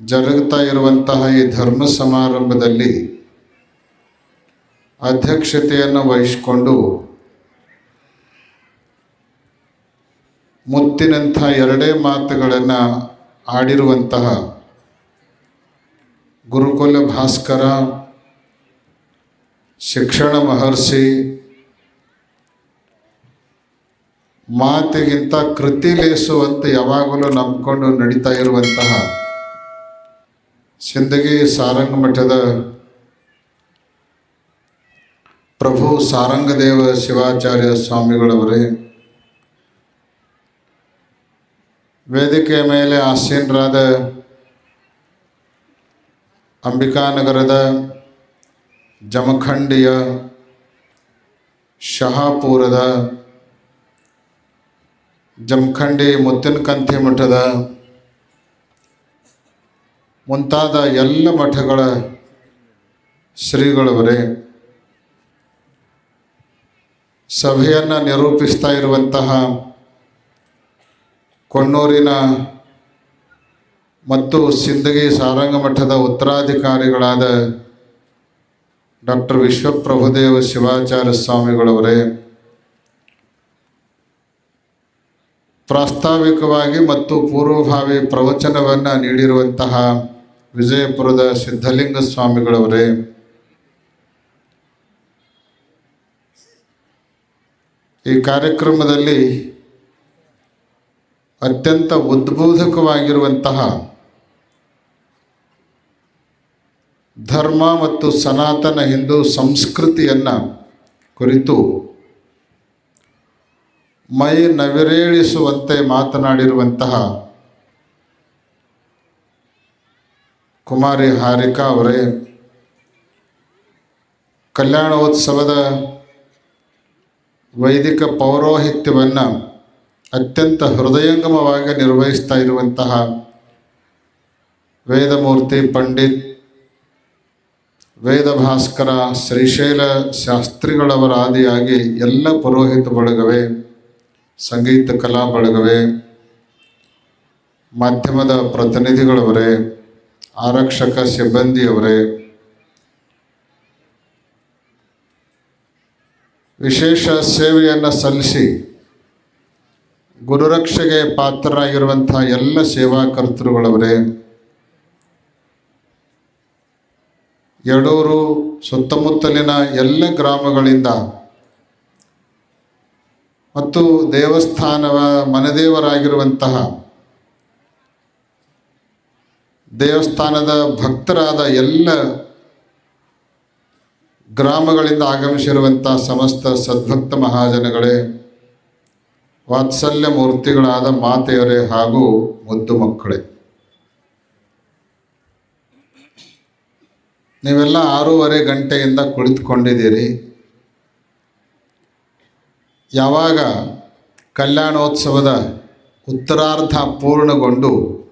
ಜರುಗುತ್ತಾ ಇರುವಂತಹ ಈ ಧರ್ಮ ಸಮಾರಂಭದಲ್ಲಿ ಅಧ್ಯಕ್ಷತೆಯನ್ನು ವಹಿಸಿಕೊಂಡು ಮುತ್ತಿನಂಥ ಎರಡೇ ಮಾತುಗಳನ್ನು ಆಡಿರುವಂತಹ ಗುರುಕುಲ ಭಾಸ್ಕರ, ಶಿಕ್ಷಣ ಮಹರ್ಷಿ, ಮಾತಿಗಿಂತ ಕೃತಿ ಲೇಸುವಂತೆ ಯಾವಾಗಲೂ ನಂಬಿಕೊಂಡು ನಡೀತಾ ಇರುವಂತಹ ಸಿಂದಗಿ ಸಾರಂಗ ಮಠದ ಪ್ರಭು ಸಾರಂಗದೇವ ಶಿವಾಚಾರ್ಯ ಸ್ವಾಮಿಗಳವರೇ, ವೇದಿಕೆಯ ಮೇಲೆ ಆಸೀನರಾದ ಅಂಬಿಕಾನಗರದ ಜಮಖಂಡಿಯ ಶಹಾಪುರದ ಜಮಖಂಡಿ ಮುತ್ತಿನಕಂಥಿ ಮಠದ ಮುಂತಾದ ಎಲ್ಲ ಮಠಗಳ ಶ್ರೀಗಳವರೇ, ಸಭೆಯನ್ನು ನಿರೂಪಿಸ್ತಾ ಇರುವಂತಹ ಕೊಣ್ಣೂರಿನ ಮತ್ತು ಸಿಂದಗಿ ಸಾರಂಗ ಮಠದ ಉತ್ತರಾಧಿಕಾರಿಗಳಾದ ಡಾಕ್ಟರ್ ವಿಶ್ವಪ್ರಭುದೇವ ಶಿವಾಚಾರ್ಯ ಸ್ವಾಮಿಗಳವರೇ ಪ್ರಾಸ್ತಾವಿಕವಾಗಿ ಮತ್ತು ಪೂರ್ವಭಾವಿ ಪ್ರವಚನವನ್ನು ನೀಡಿರುವಂತಹ ವಿಜಯಪುರದ ಸಿದ್ಧಲಿಂಗ ಸ್ವಾಮಿಗಳವರೇ ಈ ಕಾರ್ಯಕ್ರಮದಲ್ಲಿ ಅತ್ಯಂತ ಉದ್ಬೋಧಕವಾಗಿರುವಂತಹ ಧರ್ಮ ಮತ್ತು ಸನಾತನ ಹಿಂದೂ ಸಂಸ್ಕೃತಿಯನ್ನು ಕುರಿತು ಮೈ ನವಿರೇಳಿಸುವಂತೆ ಮಾತನಾಡಿರುವಂತಹ ಕುಮಾರಿ ಹಾರಿಕಾ ಅವರೇ, ಕಲ್ಯಾಣೋತ್ಸವದ ವೈದಿಕ ಪೌರೋಹಿತ್ಯವನ್ನು ಅತ್ಯಂತ ಹೃದಯಂಗಮವಾಗಿ ನಿರ್ವಹಿಸ್ತಾ ಇರುವಂತಹ ವೇದಮೂರ್ತಿ ಪಂಡಿತ್ ವೇದ ಭಾಸ್ಕರ ಶ್ರೀಶೈಲ ಶಾಸ್ತ್ರಿಗಳವರ ಆದಿಯಾಗಿ ಎಲ್ಲ ಪುರೋಹಿತ ಬಳಗವೇ ಸಂಗೀತ ಕಲಾ ಬಳಗವೇ, ಮಾಧ್ಯಮದ ಪ್ರತಿನಿಧಿಗಳವರೇ, ಆರಕ್ಷಕ ಸಿಬ್ಬಂದಿಯವರೇ. ವಿಶೇಷ ಸೇವೆಯನ್ನು ಸಲ್ಲಿಸಿ ಗುರುರಕ್ಷೆಗೆ ಪಾತ್ರರಾಗಿರುವಂಥ ಎಲ್ಲ ಸೇವಾಕರ್ತೃಗಳವರೇ ಯಡೂರು ಸುತ್ತಮುತ್ತಲಿನ ಎಲ್ಲ ಗ್ರಾಮಗಳಿಂದ ಮತ್ತು ದೇವಸ್ಥಾನವ ಮನದೇವರಾಗಿರುವಂತಹ ದೇವಸ್ಥಾನದ ಭಕ್ತರಾದ ಎಲ್ಲ ಗ್ರಾಮಗಳಿಂದ ಆಗಮಿಸಿರುವಂಥ ಸಮಸ್ತ ಸದ್ಭಕ್ತ ಮಹಾಜನಗಳೇ, ವಾತ್ಸಲ್ಯ ಮೂರ್ತಿಗಳಾದ ಮಾತೆಯರೇ ಹಾಗೂ ಮುದ್ದು ಮಕ್ಕಳೇ. ನೀವೆಲ್ಲ ಆರೂವರೆ ಗಂಟೆಯಿಂದ ಕುಳಿತುಕೊಂಡಿದ್ದೀರಿ. ಯಾವಾಗ ಕಲ್ಯಾಣೋತ್ಸವದ ಉತ್ತರಾರ್ಧ ಪೂರ್ಣಗೊಂಡು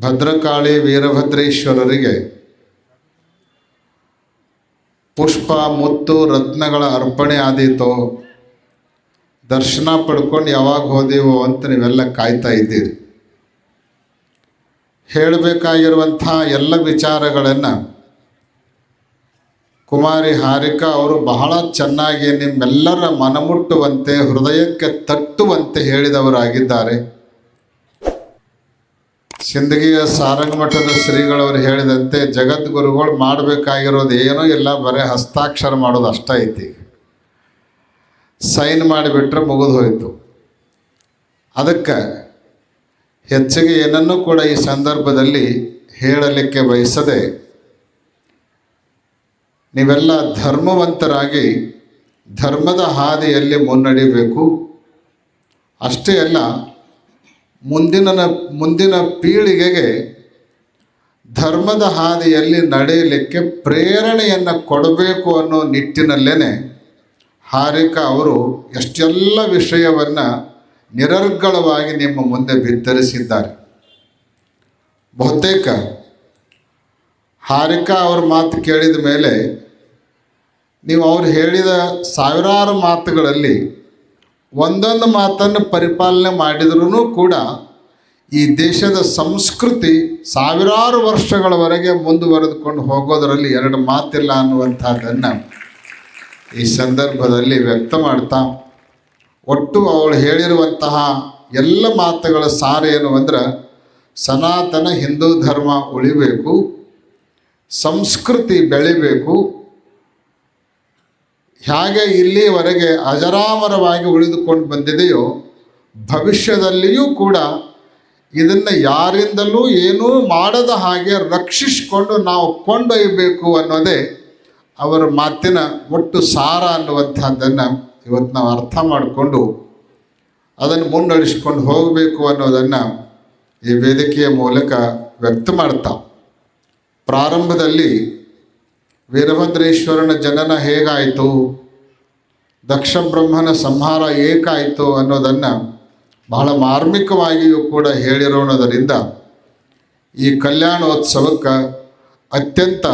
ಭದ್ರಕಾಳಿ ವೀರಭದ್ರೇಶ್ವರರಿಗೆ ಪುಷ್ಪ, ಮುತ್ತು, ರತ್ನಗಳ ಅರ್ಪಣೆ ಆದೀತೋ? ದರ್ಶನ ಪಡ್ಕೊಂಡು ಯಾವಾಗ ಹೋದೆವೋ ಅಂತ ನೀವೆಲ್ಲ ಕಾಯ್ತಾ ಇದ್ದೀರಿ. ಹೇಳಬೇಕಾಗಿರುವಂಥ ಎಲ್ಲ ವಿಚಾರಗಳನ್ನು ಕುಮಾರಿ ಹಾರಿಕಾ ಅವರು ಬಹಳ ಚೆನ್ನಾಗಿ ನಿಮ್ಮೆಲ್ಲರ ಮನಮುಟ್ಟುವಂತೆ, ಹೃದಯಕ್ಕೆ ತಟ್ಟುವಂತೆ ಹೇಳಿದವರಾಗಿದ್ದಾರೆ. ಸಿಂದಗಿಯ ಸಾರಂಗಮಠದ ಶ್ರೀಗಳವರು ಹೇಳಿದಂತೆ, ಜಗದ್ಗುರುಗಳು ಮಾಡಬೇಕಾಗಿರೋದು ಏನೂ ಇಲ್ಲ, ಬರೀ ಹಸ್ತಾಕ್ಷರ ಮಾಡೋದು ಅಷ್ಟ ಐತಿ. ಸೈನ್ ಮಾಡಿಬಿಟ್ರೆ ಮುಗಿದು ಹೋಯಿತು. ಅದಕ್ಕೆ ಹೆಚ್ಚಿಗೆ ಏನನ್ನೂ ಕೂಡ ಈ ಸಂದರ್ಭದಲ್ಲಿ ಹೇಳಲಿಕ್ಕೆ ಬಯಸದೆ ನೀವೆಲ್ಲ ಧರ್ಮವಂತರಾಗಿ ಧರ್ಮದ ಹಾದಿಯಲ್ಲಿ ಮುನ್ನಡಿಬೇಕು. ಅಷ್ಟೇ ಅಲ್ಲ ಮುಂದಿನ ಮುಂದಿನ ಪೀಳಿಗೆಗೆ ಧರ್ಮದ ಹಾದಿಯಲ್ಲಿ ನಡೆಯಲಿಕ್ಕೆ ಪ್ರೇರಣೆಯನ್ನು ಕೊಡಬೇಕು ಅನ್ನೋ ನಿಟ್ಟಿನಲ್ಲೇ ಹಾರಿಕಾ ಅವರು ಎಷ್ಟೆಲ್ಲ ವಿಷಯವನ್ನು ನಿರರ್ಗಳವಾಗಿ ನಿಮ್ಮ ಮುಂದೆ ಬಿತ್ತರಿಸಿದ್ದಾರೆ. ಬಹುತೇಕ ಹಾರಿಕಾ ಅವ್ರ ಮಾತು ಕೇಳಿದ ಮೇಲೆ ನೀವು ಅವ್ರು ಹೇಳಿದ ಸಾವಿರಾರು ಮಾತುಗಳಲ್ಲಿ ಒಂದೊಂದು ಮಾತನ್ನು ಪರಿಪಾಲನೆ ಮಾಡಿದ್ರೂ ಕೂಡ ಈ ದೇಶದ ಸಂಸ್ಕೃತಿ ಸಾವಿರಾರು ವರ್ಷಗಳವರೆಗೆ ಮುಂದುವರೆದುಕೊಂಡು ಹೋಗೋದರಲ್ಲಿ ಎರಡು ಮಾತಿಲ್ಲ ಅನ್ನುವಂಥದ್ದನ್ನು ಈ ಸಂದರ್ಭದಲ್ಲಿ ವ್ಯಕ್ತ ಮಾಡ್ತಾ ಒಟ್ಟು ಅವಳು ಹೇಳಿರುವಂತಹ ಎಲ್ಲ ಮಾತುಗಳ ಸಾರ ಏನು ಅಂದ್ರೆ ಸನಾತನ ಹಿಂದೂ ಧರ್ಮ ಉಳಿಬೇಕು. ಸಂಸ್ಕೃತಿ ಬೆಳಿಬೇಕು. ಹೇಗೆ ಇಲ್ಲಿವರೆಗೆ ಅಜರಾಮರವಾಗಿ ಉಳಿದುಕೊಂಡು ಬಂದಿದೆಯೋ, ಭವಿಷ್ಯದಲ್ಲಿಯೂ ಕೂಡ ಇದನ್ನು ಯಾರಿಂದಲೂ ಏನೂ ಮಾಡದ ಹಾಗೆ ರಕ್ಷಿಸಿಕೊಂಡು ನಾವು ಕೊಂಡೊಯ್ಯಬೇಕು ಅನ್ನೋದೇ ಅವರ ಮಾತಿನ ಒಟ್ಟು ಸಾರ ಅನ್ನುವಂಥದ್ದನ್ನು ಇವತ್ತು ನಾವು ಅರ್ಥ ಮಾಡಿಕೊಂಡು ಅದನ್ನು ಮುನ್ನಡೆಸ್ಕೊಂಡು ಹೋಗಬೇಕು ಅನ್ನೋದನ್ನು ಈ ವೇದಿಕೆಯ ಮೂಲಕ ವ್ಯಕ್ತ ಮಾಡ್ತಾ ಪ್ರಾರಂಭದಲ್ಲಿ ವೀರಭದ್ರೇಶ್ವರನ ಜನನ ಹೇಗಾಯಿತು? ದಕ್ಷ ಬ್ರಹ್ಮನ ಸಂಹಾರ ಏಕಾಯಿತು ಅನ್ನೋದನ್ನು ಬಹಳ ಮಾರ್ಮಿಕವಾಗಿಯೂ ಕೂಡ ಹೇಳಿರೋಣದರಿಂದ ಈ ಕಲ್ಯಾಣೋತ್ಸವಕ್ಕೆ ಅತ್ಯಂತ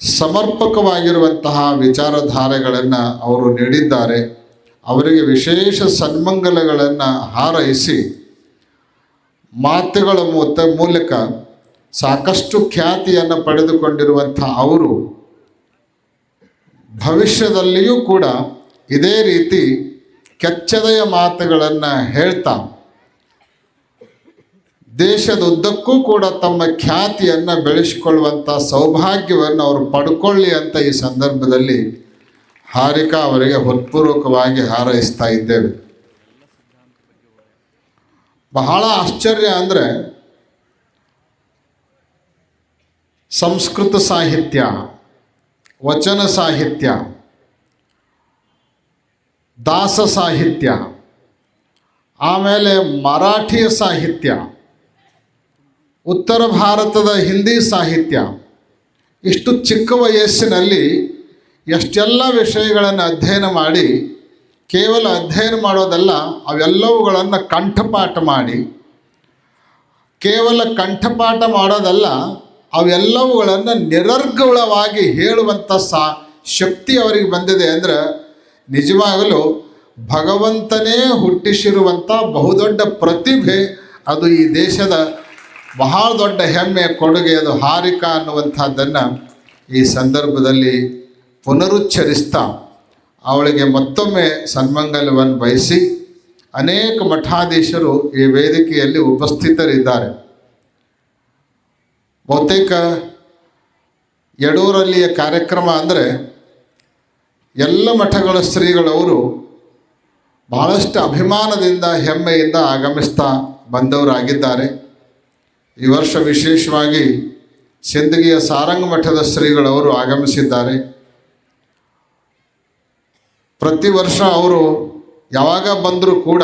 ಸಮರ್ಪಕವಾಗಿರುವಂತಹ ವಿಚಾರಧಾರೆಗಳನ್ನು ಅವರು ನೀಡಿದ್ದಾರೆ. ಅವರಿಗೆ ವಿಶೇಷ ಸನ್ಮಂಗಲಗಳನ್ನು ಹಾರೈಸಿ ಮಾತುಗಳ ಮೂತ ಮೂಲಕ ಸಾಕಷ್ಟು ಖ್ಯಾತಿಯನ್ನು ಪಡೆದುಕೊಂಡಿರುವಂಥ ಅವರು ಭವಿಷ್ಯದಲ್ಲಿಯೂ ಕೂಡ ಇದೇ ರೀತಿ ಕೆಚ್ಚದೆಯ ಮಾತುಗಳನ್ನು ಹೇಳ್ತಾ ದೇಶದುದ್ದಕ್ಕೂ ಕೂಡ ತಮ್ಮ ಖ್ಯಾತಿಯನ್ನು ಬೆಳೆಸಿಕೊಳ್ಳುವಂಥ ಸೌಭಾಗ್ಯವನ್ನು ಅವರು ಪಡ್ಕೊಳ್ಳಿ ಅಂತ ಈ ಸಂದರ್ಭದಲ್ಲಿ ಹಾರಿಕಾ ಅವರಿಗೆ ಹೃತ್ಪೂರ್ವಕವಾಗಿ ಹಾರೈಸ್ತಾ ಇದ್ದೇವೆ. ಬಹಳ ಆಶ್ಚರ್ಯ ಅಂದರೆ ಸಂಸ್ಕೃತ ಸಾಹಿತ್ಯ, ವಚನ ಸಾಹಿತ್ಯ, ದಾಸ ಸಾಹಿತ್ಯ, ಆಮೇಲೆ ಮರಾಠಿಯ ಸಾಹಿತ್ಯ, ಉತ್ತರ ಭಾರತದ ಹಿಂದಿ ಸಾಹಿತ್ಯ, ಇಷ್ಟು ಚಿಕ್ಕ ವಯಸ್ಸಿನಲ್ಲಿ ಎಷ್ಟೆಲ್ಲ ವಿಷಯಗಳನ್ನು ಅಧ್ಯಯನ ಮಾಡಿ, ಕೇವಲ ಅಧ್ಯಯನ ಮಾಡೋದಲ್ಲ, ಅವೆಲ್ಲವುಗಳನ್ನು ಕಂಠಪಾಠ ಮಾಡಿ, ಕೇವಲ ಕಂಠಪಾಠ ಮಾಡೋದಲ್ಲ ಅವೆಲ್ಲವುಗಳನ್ನು ನಿರರ್ಗಳವಾಗಿ ಹೇಳುವಂಥ ಸಾ ಶಕ್ತಿ ಅವರಿಗೆ ಬಂದಿದೆ ಅಂದರೆ ನಿಜವಾಗಲೂ ಭಗವಂತನೇ ಹುಟ್ಟಿಸಿರುವಂಥ ಬಹುದೊಡ್ಡ ಪ್ರತಿಭೆ ಅದು ಈ ದೇಶದ ಬಹಳ ದೊಡ್ಡ ಹೆಮ್ಮೆ, ಕೊಡುಗೆ, ಅದು ಹಾರಿಕಾ ಅನ್ನುವಂಥದ್ದನ್ನು ಈ ಸಂದರ್ಭದಲ್ಲಿ ಪುನರುಚ್ಚರಿಸ್ತಾ ಅವಳಿಗೆ ಮತ್ತೊಮ್ಮೆ ಸನ್ಮಂಗಲವನ್ನು ಬಯಸಿ ಅನೇಕ ಮಠಾಧೀಶರು ಈ ವೇದಿಕೆಯಲ್ಲಿ ಉಪಸ್ಥಿತರಿದ್ದಾರೆ. ಬಹುತೇಕ ಯಡೂರಲ್ಲಿಯ ಕಾರ್ಯಕ್ರಮ ಅಂದರೆ ಎಲ್ಲ ಮಠಗಳ ಶ್ರೀಗಳವರು ಬಹಳಷ್ಟು ಅಭಿಮಾನದಿಂದ, ಹೆಮ್ಮೆಯಿಂದ ಆಗಮಿಸ್ತಾ ಬಂದವರಾಗಿದ್ದಾರೆ. ಈ ವರ್ಷ ವಿಶೇಷವಾಗಿ ಸಿಂದಗಿಯ ಸಾರಂಗ ಮಠದ ಶ್ರೀಗಳವರು ಆಗಮಿಸಿದ್ದಾರೆ. ಪ್ರತಿ ವರ್ಷ ಅವರು ಯಾವಾಗ ಬಂದರೂ ಕೂಡ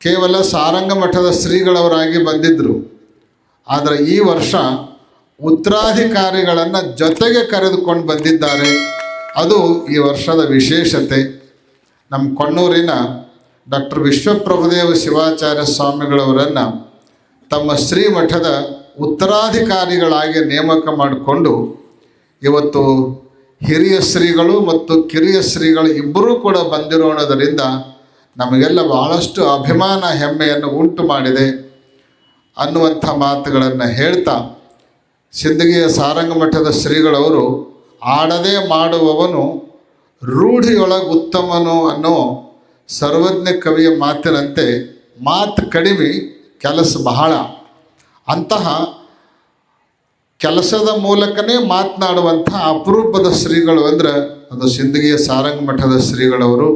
ಕೇವಲ ಸಾರಂಗ ಮಠದ ಶ್ರೀಗಳವರಾಗಿ ಬಂದಿದ್ದರು ಆದರೆ ಈ ವರ್ಷ ಉತ್ತರಾಧಿಕಾರಿಗಳನ್ನು ಜೊತೆಗೆ ಕರೆದುಕೊಂಡು ಬಂದಿದ್ದಾರೆ. ಅದು ಈ ವರ್ಷದ ವಿಶೇಷತೆ. ನಮ್ಮ ಕೊಣ್ಣೂರಿನ ಡಾಕ್ಟರ್ ವಿಶ್ವಪ್ರಭುದೇವ ಶಿವಾಚಾರ್ಯ ಸ್ವಾಮಿಗಳವರನ್ನು ತಮ್ಮ ಶ್ರೀಮಠದ ಉತ್ತರಾಧಿಕಾರಿಗಳಾಗಿ ನೇಮಕ ಮಾಡಿಕೊಂಡು ಇವತ್ತು ಹಿರಿಯ ಶ್ರೀಗಳು ಮತ್ತು ಕಿರಿಯ ಶ್ರೀಗಳು ಇಬ್ಬರೂ ಕೂಡ ಬಂದಿರೋಣದರಿಂದ ನಮಗೆಲ್ಲ ಬಹಳಷ್ಟು ಅಭಿಮಾನ, ಹೆಮ್ಮೆಯನ್ನು ಉಂಟು ಮಾಡಿದೆ. ಅನ್ನುವಂಥ ಮಾತುಗಳನ್ನು ಹೇಳ್ತಾ ಸಿಂದಗಿಯ ಸಾರಂಗ ಮಠದ ಶ್ರೀಗಳವರು ಆಡದೆ ಮಾಡುವವನು ರೂಢಿಯೊಳಗೆ ಉತ್ತಮನು ಅನ್ನೋ ಸರ್ವಜ್ಞ ಕವಿಯ ಮಾತಿನಂತೆ ಮಾತು ಕಡಿಮೆ, ಕೆಲಸ ಬಹಳ. ಅಂತಹ ಕೆಲಸದ ಮೂಲಕನೇ ಮಾತನಾಡುವಂಥ ಅಪರೂಪದ ಶ್ರೀಗಳು ಅಂದರೆ ಅದು ಸಿಂದಗಿಯ ಸಾರಂಗ ಮಠದ ಶ್ರೀಗಳವರು.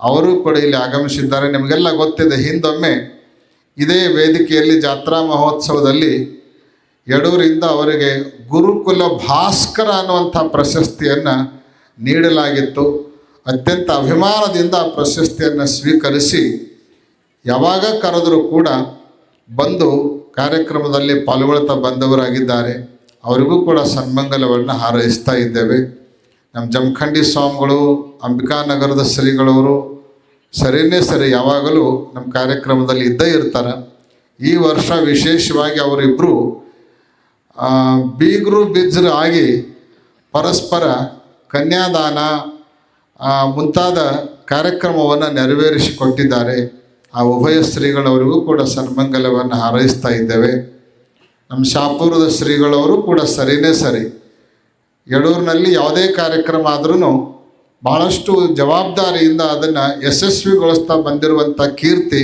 ಅವರು ಕೂಡ ಇಲ್ಲಿ ಆಗಮಿಸಿದ್ದಾರೆ. ನಿಮಗೆಲ್ಲ ಗೊತ್ತಿದೆ, ಹಿಂದೊಮ್ಮೆ ಇದೇ ವೇದಿಕೆಯಲ್ಲಿ ಜಾತ್ರಾ ಮಹೋತ್ಸವದಲ್ಲಿ ಯಡೂರಿಂದ ಅವರಿಗೆ ಗುರುಕುಲ ಭಾಸ್ಕರ ಅನ್ನುವಂಥ ಪ್ರಶಸ್ತಿಯನ್ನು ನೀಡಲಾಗಿತ್ತು. ಅತ್ಯಂತ ಅಭಿಮಾನದಿಂದ ಆ ಪ್ರಶಸ್ತಿಯನ್ನು ಸ್ವೀಕರಿಸಿ ಯಾವಾಗ ಕರೆದರೂ ಕೂಡ ಬಂದು ಕಾರ್ಯಕ್ರಮದಲ್ಲಿ ಪಾಲ್ಗೊಳ್ತಾ ಬಂದವರಾಗಿದ್ದಾರೆ. ಅವರಿಗೂ ಕೂಡ ಸನ್ಮಂಗಲವನ್ನು ಹಾರೈಸ್ತಾ ಇದ್ದೇವೆ. ನಮ್ಮ ಜಮಖಂಡಿ ಸ್ವಾಮಿಗಳು, ಅಂಬಿಕಾನಗರದ ಶ್ರೀಗಳವರು ಸರಿನೇ ಸರಿ, ಯಾವಾಗಲೂ ನಮ್ಮ ಕಾರ್ಯಕ್ರಮದಲ್ಲಿ ಇದ್ದೇ ಇರ್ತಾರೆ. ಈ ವರ್ಷ ವಿಶೇಷವಾಗಿ ಅವರಿಬ್ಬರು ಬೀಗರು ಬಿಜ್ರು ಆಗಿ ಪರಸ್ಪರ ಕನ್ಯಾದಾನ ಮುಂತಾದ ಕಾರ್ಯಕ್ರಮವನ್ನು ನೆರವೇರಿಸಿಕೊಟ್ಟಿದ್ದಾರೆ. ಆ ಉಭಯ ಶ್ರೀಗಳವರಿಗೂ ಕೂಡ ಸನ್ಮಂಗಲವನ್ನು ಹಾರೈಸ್ತಾ ಇದ್ದೇವೆ. ನಮ್ಮ ಶಾಪುರದ ಶ್ರೀಗಳವರು ಕೂಡ ಸರಿನೇ ಸರಿ. ಯಡೂರಿನಲ್ಲಿ ಯಾವುದೇ ಕಾರ್ಯಕ್ರಮ ಆದ್ರೂ ಭಾಳಷ್ಟು ಜವಾಬ್ದಾರಿಯಿಂದ ಅದನ್ನು ಯಶಸ್ವಿಗೊಳಿಸ್ತಾ ಬಂದಿರುವಂಥ ಕೀರ್ತಿ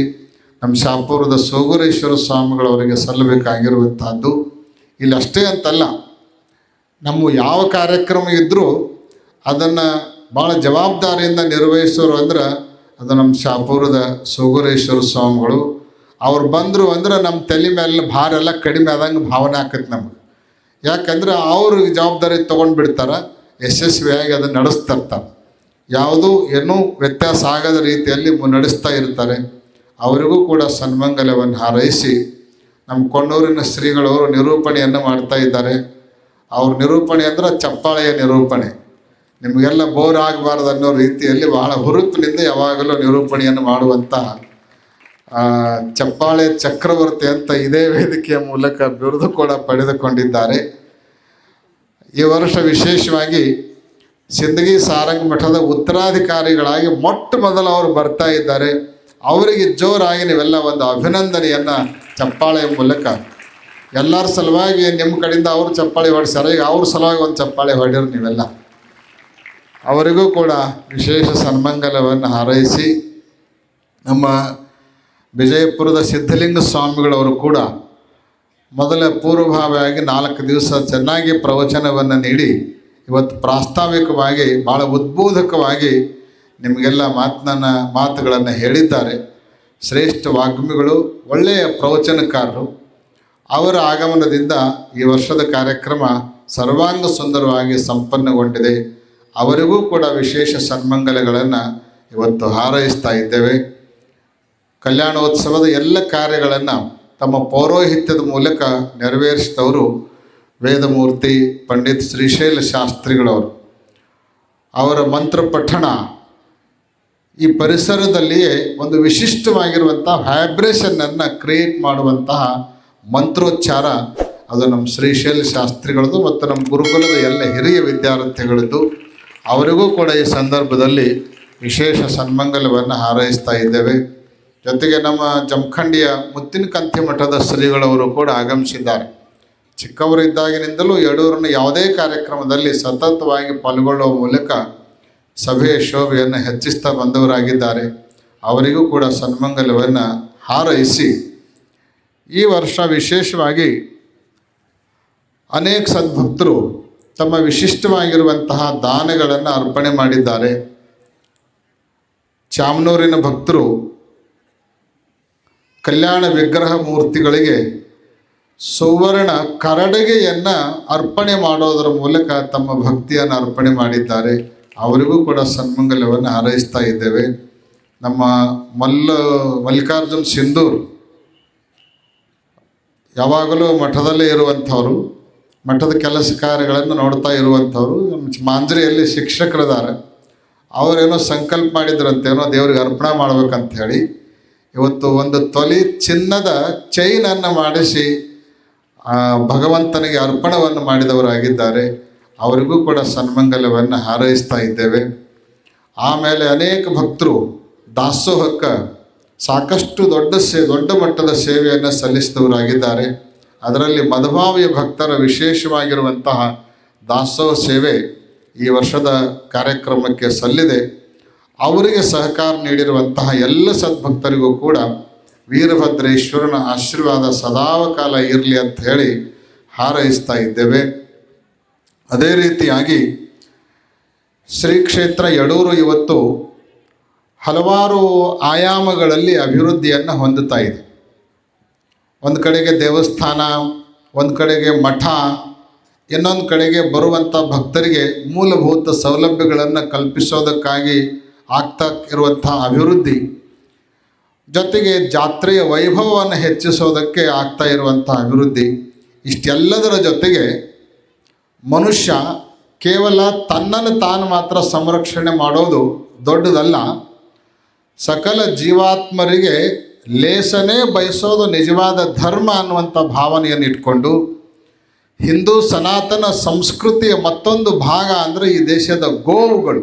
ನಮ್ಮ ಶಾಪುರದ ಸೋಗುರೇಶ್ವರ ಸ್ವಾಮಿಗಳವರಿಗೆ ಸಲ್ಲಬೇಕಾಗಿರುವಂಥದ್ದು ಇಲ್ಲಿ ಅಷ್ಟೇ ಅಂತಲ್ಲ, ನಮ್ಮ ಯಾವ ಕಾರ್ಯಕ್ರಮ ಇದ್ದರೂ ಅದನ್ನು ಭಾಳ ಜವಾಬ್ದಾರಿಯಿಂದ ನಿರ್ವಹಿಸೋರು ಅಂದ್ರೆ ಅದು ನಮ್ಮ ಶಾಪುರದ ಸೋಗುರೇಶ್ವರ ಸ್ವಾಮಿಗಳು. ಅವ್ರು ಬಂದರು ಅಂದ್ರೆ ನಮ್ಮ ತಲೆ ಮೇಲೆ ಭಾರ ಎಲ್ಲ ಕಡಿಮೆ ಆದಂಗೆ ಭಾವನೆ ಆಕೈತೆ ನಮ್ಗೆ. ಯಾಕಂದ್ರೆ ಅವರು ಜವಾಬ್ದಾರಿ ತೊಗೊಂಡು ಬಿಡ್ತಾರೆ ಯಶಸ್ವಿಯಾಗಿ ಅದನ್ನು ನಡೆಸ್ತಾ ಇರ್ತಾರೆ. ಯಾವುದೂ ಏನೂ ವ್ಯತ್ಯಾಸ ಆಗದ ರೀತಿಯಲ್ಲಿ ಮುನ್ನಡೆಸ್ತಾ ಇರ್ತಾರೆ. ಅವರಿಗೂ ಕೂಡ ಸನ್ಮಂಗಲವನ್ನು ಹಾರೈಸಿ ನಮ್ಮ ಕೊಣ್ಣೂರಿನ ಶ್ರೀಗಳವರು ನಿರೂಪಣೆಯನ್ನು ಮಾಡ್ತಾ ಇದ್ದಾರೆ. ಅವ್ರ ನಿರೂಪಣೆ ಅಂದ್ರೆ ಚಪ್ಪಾಳೆಯ ನಿರೂಪಣೆ. ನಿಮಗೆಲ್ಲ ಬೋರ್ ಆಗಬಾರ್ದು ಅನ್ನೋ ರೀತಿಯಲ್ಲಿ ಬಹಳ ಹುರುಪಿನಿಂದ ಯಾವಾಗಲೂ ನಿರೂಪಣೆಯನ್ನು ಮಾಡುವಂತಹ ಚಪ್ಪಾಳೆ ಚಕ್ರವರ್ತಿ ಅಂತ ಇದೇ ವೇದಿಕೆಯ ಮೂಲಕ ಬಿರುದು ಕೂಡ ಪಡೆದುಕೊಂಡಿದ್ದಾರೆ. ಈ ವರ್ಷ ವಿಶೇಷವಾಗಿ ಸಿಂದಗಿ ಸಾರಂಗ ಮಠದ ಉತ್ತರಾಧಿಕಾರಿಗಳಾಗಿ ಮೊಟ್ಟ ಮೊದಲು ಅವರು ಬರ್ತಾ ಇದ್ದಾರೆ. ಅವರಿಗೆ ಜೋರಾಗಿ ನೀವೆಲ್ಲ ಒಂದು ಅಭಿನಂದನೆಯನ್ನು ಚಪ್ಪಾಳೆಯ ಮೂಲಕ. ಎಲ್ಲರ ಸಲುವಾಗಿ ನಿಮ್ಮ ಕಡೆಯಿಂದ ಅವರು ಚಪ್ಪಾಳೆ ಹೊಡಿಸ್ಯಾರ. ಈಗ ಅವ್ರ ಸಲುವಾಗಿ ಒಂದು ಚಪ್ಪಾಳೆ ಹೊಡಿರು ನೀವೆಲ್ಲ. ಅವರಿಗೂ ಕೂಡ ವಿಶೇಷ ಸನ್ಮಂಗಲವನ್ನು ಹಾರೈಸಿ, ನಮ್ಮ ವಿಜಯಪುರದ ಸಿದ್ಧಲಿಂಗ ಸ್ವಾಮಿಗಳವರು ಕೂಡ ಮೊದಲ ಪೂರ್ವಭಾವಿಯಾಗಿ ನಾಲ್ಕು ದಿವಸ ಚೆನ್ನಾಗಿ ಪ್ರವಚನವನ್ನು ನೀಡಿ ಇವತ್ತು ಪ್ರಾಸ್ತಾವಿಕವಾಗಿ ಭಾಳ ಉದ್ಬೋಧಕವಾಗಿ ನಿಮಗೆಲ್ಲ ಮಾತನ್ನ ಮಾತುಗಳನ್ನು ಹೇಳಿದ್ದಾರೆ. ಶ್ರೇಷ್ಠ ವಾಗ್ಮಿಗಳು, ಒಳ್ಳೆಯ ಪ್ರವಚನಕಾರರು. ಅವರ ಆಗಮನದಿಂದ ಈ ವರ್ಷದ ಕಾರ್ಯಕ್ರಮ ಸರ್ವಾಂಗ ಸುಂದರವಾಗಿ ಸಂಪನ್ನಗೊಂಡಿದೆ. ಅವರಿಗೂ ಕೂಡ ವಿಶೇಷ ಸನ್ಮಂಗಲಗಳನ್ನು ಇವತ್ತು ಹಾರೈಸ್ತಾ ಇದ್ದೇವೆ. ಕಲ್ಯಾಣೋತ್ಸವದ ಎಲ್ಲ ಕಾರ್ಯಗಳನ್ನು ತಮ್ಮ ಪೌರೋಹಿತ್ಯದ ಮೂಲಕ ನೆರವೇರಿಸಿದವರು ವೇದಮೂರ್ತಿ, ಪಂಡಿತ್ ಶ್ರೀಶೈಲ ಶಾಸ್ತ್ರಿಗಳವರು ಅವರ ಮಂತ್ರ ಪಠಣ ಈ ಪರಿಸರದಲ್ಲಿಯೇ ಒಂದು ವಿಶಿಷ್ಟವಾಗಿರುವಂಥ ವ್ಯಾಬ್ರೇಷನ್ನನ್ನು ಕ್ರಿಯೇಟ್ ಮಾಡುವಂತಹ ಮಂತ್ರೋಚ್ಚಾರ ಅದು ನಮ್ಮ ಶ್ರೀಶೈಲ ಶಾಸ್ತ್ರಿಗಳದ್ದು ಮತ್ತು ನಮ್ಮ ಗುರುಕುಲದ ಎಲ್ಲ ಹಿರಿಯ ವಿದ್ಯಾರ್ಥಿಗಳದ್ದು ಅವರಿಗೂ ಕೂಡ ಈ ಸಂದರ್ಭದಲ್ಲಿ ವಿಶೇಷ ಸನ್ಮಂಗಲವನ್ನು ಹಾರೈಸ್ತಾ ಇದ್ದೇವೆ. ಜೊತೆಗೆ ನಮ್ಮ ಜಮಖಂಡಿಯ ಮುತ್ತಿನ ಕಂತಿ ಮಠದ ಶ್ರೀಗಳವರು ಕೂಡ ಆಗಮಿಸಿದ್ದಾರೆ. ಚಿಕ್ಕವರಿದ್ದಾಗಿನಿಂದಲೂ ಯಡೂರನ್ನು ಯಾವುದೇ ಕಾರ್ಯಕ್ರಮದಲ್ಲಿ ಸತತವಾಗಿ ಪಾಲ್ಗೊಳ್ಳುವ ಮೂಲಕ ಸಭೆಯ ಶೋಭೆಯನ್ನು ಹೆಚ್ಚಿಸ್ತಾ ಬಂದವರಾಗಿದ್ದಾರೆ. ಅವರಿಗೂ ಕೂಡ ಸನ್ಮಂಗಲವನ್ನು ಹಾರೈಸಿ ಈ ವರ್ಷ ವಿಶೇಷವಾಗಿ ಅನೇಕ ಸದ್ಭಕ್ತರು ತಮ್ಮ ವಿಶಿಷ್ಟವಾಗಿರುವಂತಹ ದಾನಗಳನ್ನು ಅರ್ಪಣೆ ಮಾಡಿದ್ದಾರೆ. ಚಾಮನೂರಿನ ಭಕ್ತರು ಕಲ್ಯಾಣ ವಿಗ್ರಹ ಮೂರ್ತಿಗಳಿಗೆ ಸುವರ್ಣ ಕರಡಿಗೆಯನ್ನು ಅರ್ಪಣೆ ಮಾಡೋದರ ಮೂಲಕ ತಮ್ಮ ಭಕ್ತಿಯನ್ನು ಅರ್ಪಣೆ ಮಾಡಿದ್ದಾರೆ. ಅವರಿಗೂ ಕೂಡ ಸನ್ಮಂಗಲವನ್ನು ಹಾರೈಸ್ತಾ ಇದ್ದೇವೆ. ನಮ್ಮ ಮಲ್ಲ, ಮಲ್ಲಿಕಾರ್ಜುನ್ ಸಿಂಧೂರ್ ಯಾವಾಗಲೂ ಮಠದಲ್ಲೇ ಇರುವಂಥವ್ರು, ಮಠದ ಕೆಲಸ ಕಾರ್ಯಗಳನ್ನು ನೋಡ್ತಾ ಇರುವಂಥವ್ರು. ಮಾಂಜರಿಯಲ್ಲಿ ಶಿಕ್ಷಕರಿದ್ದಾರೆ. ಅವರೇನೋ ಸಂಕಲ್ಪ ಮಾಡಿದ್ರಂತೇನೋ ದೇವ್ರಿಗೆ ಅರ್ಪಣೆ ಮಾಡ್ಬೇಕಂತ ಹೇಳಿ ಇವತ್ತು ಒಂದು ತೊಲಿ ಚಿನ್ನದ ಚೈನನ್ನು ಮಾಡಿಸಿ ಆ, ಭಗವಂತನಿಗೆ ಅರ್ಪಣವನ್ನು ಮಾಡಿದವರಾಗಿದ್ದಾರೆ. ಅವರಿಗೂ ಕೂಡ ಸನ್ಮಂಗಲವನ್ನು ಹಾರೈಸ್ತಾ ಇದ್ದೇವೆ. ಆಮೇಲೆ ಅನೇಕ ಭಕ್ತರು ದಾಸೋಹಕ್ಕೆ ಸಾಕಷ್ಟು ದೊಡ್ಡ ಸೇ ದೊಡ್ಡ ಮಟ್ಟದ ಸೇವೆಯನ್ನು ಸಲ್ಲಿಸಿದವರಾಗಿದ್ದಾರೆ. ಅದರಲ್ಲಿ ಮಧುಭಾವಿಯ ಭಕ್ತರ ವಿಶೇಷವಾಗಿರುವಂತಹ ದಾಸೋಹ ಸೇವೆ ಈ ವರ್ಷದ ಕಾರ್ಯಕ್ರಮಕ್ಕೆ ಸಲ್ಲಿದೆ. ಅವರಿಗೆ ಸಹಕಾರ ನೀಡಿರುವಂತಹ ಎಲ್ಲ ಸದ್ಭಕ್ತರಿಗೂ ಕೂಡ ವೀರಭದ್ರೇಶ್ವರನ ಆಶೀರ್ವಾದ ಸದಾವಕಾಲ ಇರಲಿ ಅಂತ ಹೇಳಿ ಹಾರೈಸ್ತಾ ಇದ್ದೇವೆ. ಅದೇ ರೀತಿಯಾಗಿ ಶ್ರೀ ಕ್ಷೇತ್ರ ಯಡೂರು ಇವತ್ತು ಹಲವಾರು ಆಯಾಮಗಳಲ್ಲಿ ಅಭಿವೃದ್ಧಿಯನ್ನು ಹೊಂದುತ್ತಾ ಇದೆ. ಒಂದು ಕಡೆಗೆ ದೇವಸ್ಥಾನ, ಒಂದು ಕಡೆಗೆ ಮಠ, ಇನ್ನೊಂದು ಕಡೆಗೆ ಬರುವಂಥ ಭಕ್ತರಿಗೆ ಮೂಲಭೂತ ಸೌಲಭ್ಯಗಳನ್ನು ಕಲ್ಪಿಸೋದಕ್ಕಾಗಿ ಆಗ್ತಾ ಇರುವಂಥ ಅಭಿವೃದ್ಧಿ ಜೊತೆಗೆ ಜಾತ್ರೆಯ ವೈಭವವನ್ನು ಹೆಚ್ಚಿಸೋದಕ್ಕೆ ಆಗ್ತಾ ಇರುವಂಥ ಅಭಿವೃದ್ಧಿ, ಇಷ್ಟೆಲ್ಲದರ ಜೊತೆಗೆ ಮನುಷ್ಯ ಕೇವಲ ತನ್ನನ್ನು ತಾನು ಮಾತ್ರ ಸಂರಕ್ಷಣೆ ಮಾಡೋದು ದೊಡ್ಡದಲ್ಲ. ಸಕಲ ಜೀವಾತ್ಮರಿಗೆ ಲೇಸನೇ ಬಯಸೋದು ನಿಜವಾದ ಧರ್ಮ ಅನ್ನುವಂಥ ಭಾವನೆಯನ್ನು ಇಟ್ಕೊಂಡು, ಹಿಂದೂ ಸನಾತನ ಸಂಸ್ಕೃತಿಯ ಮತ್ತೊಂದು ಭಾಗ ಅಂದರೆ ಈ ದೇಶದ ಗೋವುಗಳು.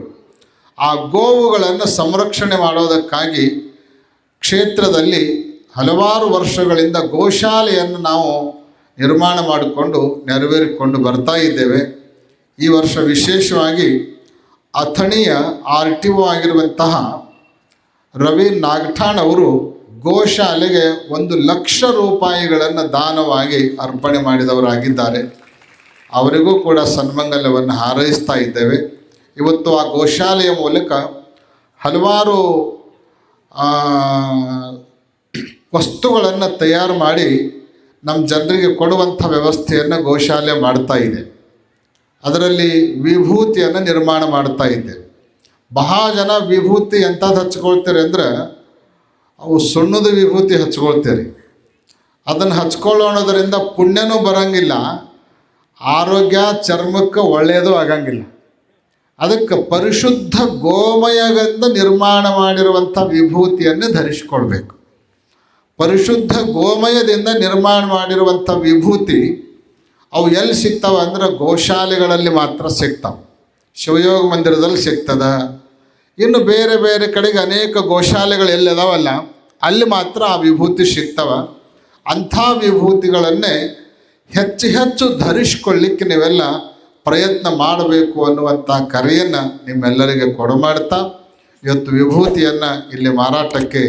ಆ ಗೋವುಗಳನ್ನು ಸಂರಕ್ಷಣೆ ಮಾಡೋದಕ್ಕಾಗಿ ಕ್ಷೇತ್ರದಲ್ಲಿ ಹಲವಾರು ವರ್ಷಗಳಿಂದ ಗೋಶಾಲೆಯನ್ನು ನಾವು ನಿರ್ಮಾಣ ಮಾಡಿಕೊಂಡು ನೆರವೇರಿಕೊಂಡು ಬರ್ತಾ ಇದ್ದೇವೆ. ಈ ವರ್ಷ ವಿಶೇಷವಾಗಿ ಅಥಣಿಯ ಆರ್ ಟಿ ಒ ಆಗಿರುವಂತಹ ರವಿ ನಾಗಠಾಣ್ ಅವರು ಗೋಶಾಲೆಗೆ ಒಂದು ಲಕ್ಷ ರೂಪಾಯಿಗಳನ್ನು ದಾನವಾಗಿ ಅರ್ಪಣೆ ಮಾಡಿದವರಾಗಿದ್ದಾರೆ. ಅವರಿಗೂ ಕೂಡ ಸನ್ಮಂಗಲವನ್ನು ಹಾರೈಸ್ತಾ ಇದ್ದೇವೆ. ಇವತ್ತು ಆ ಗೋಶಾಲೆಯ ಮೂಲಕ ಹಲವಾರು ವಸ್ತುಗಳನ್ನು ತಯಾರು ಮಾಡಿ ನಮ್ಮ ಜನರಿಗೆ ಕೊಡುವಂಥ ವ್ಯವಸ್ಥೆಯನ್ನು ಗೋಶಾಲೆ ಮಾಡ್ತಾ ಇದೆ. ಅದರಲ್ಲಿ ವಿಭೂತಿಯನ್ನು ನಿರ್ಮಾಣ ಮಾಡ್ತಾ ಇದ್ದೆ ಬಹಳ ಜನ ವಿಭೂತಿ ಎಂಥದ್ದು ಹಚ್ಕೊಳ್ತೀರಿ ಅಂದ್ರೆ ಅವು ಸುಣ್ಣದ ವಿಭೂತಿ ಹಚ್ಕೊಳ್ತೀರಿ. ಅದನ್ನು ಹಚ್ಕೊಳ್ಳೋಣದ್ರಿಂದ ಪುಣ್ಯನೂ ಬರೋಂಗಿಲ್ಲ, ಆರೋಗ್ಯ ಚರ್ಮಕ್ಕೆ ಒಳ್ಳೆಯದು ಆಗಂಗಿಲ್ಲ. ಅದಕ್ಕೆ ಪರಿಶುದ್ಧ ಗೋಮಯದಿಂದ ನಿರ್ಮಾಣ ಮಾಡಿರುವಂಥ ವಿಭೂತಿಯನ್ನು ಧರಿಸಿಕೊಳ್ಬೇಕು. ಪರಿಶುದ್ಧ ಗೋಮಯದಿಂದ ನಿರ್ಮಾಣ ಮಾಡಿರುವಂಥ ವಿಭೂತಿ ಅವು ಎಲ್ಲಿ ಸಿಗ್ತವೆ ಅಂದ್ರೆ ಗೋಶಾಲೆಗಳಲ್ಲಿ ಮಾತ್ರ ಸಿಗ್ತವೆ. ಶಿವಯೋಗ ಮಂದಿರದಲ್ಲಿ ಸಿಗ್ತದ. ಇನ್ನು ಬೇರೆ ಬೇರೆ ಕಡೆಗೆ ಅನೇಕ ಗೋಶಾಲೆಗಳು ಎಲ್ಲಿದಾವಲ್ಲ, ಅಲ್ಲಿ ಮಾತ್ರ ಆ ವಿಭೂತಿ ಸಿಗ್ತವೆ. ಅಂಥ ವಿಭೂತಿಗಳನ್ನೇ ಹೆಚ್ಚು ಹೆಚ್ಚು ಧರಿಸ್ಕೊಳ್ಳಿಕ್ಕೆ ನೀವೆಲ್ಲ ಪ್ರಯತ್ನ ಮಾಡಬೇಕು ಅನ್ನುವಂಥ ಕರೆಯನ್ನು ನಿಮ್ಮೆಲ್ಲರಿಗೆ ಕೊಡಮಾಡ್ತಾ ಇವತ್ತು ವಿಭೂತಿಯನ್ನು ಇಲ್ಲಿ ಮಾರಾಟಕ್ಕೆ